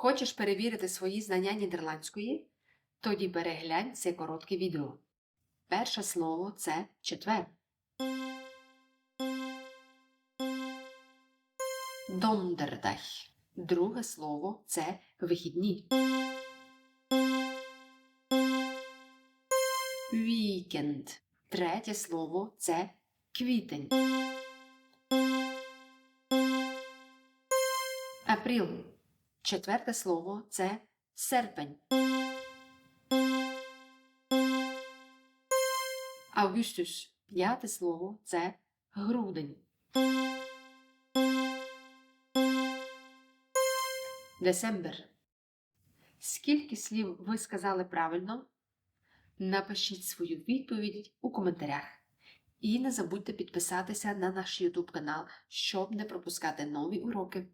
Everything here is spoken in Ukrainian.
Хочеш перевірити свої знання нідерландської? Тоді переглянь це коротке відео. Перше слово це четвер. Дондердах. Друге слово це вихідні. Вікенд. Третє слово це квітень. Апріл. Четверте слово це серпень. Августус. П'яте слово це грудень. Десембер. Скільки слів ви сказали правильно? Напишіть свою відповідь у коментарях. І не забудьте підписатися на наш YouTube канал, щоб не пропускати нові уроки.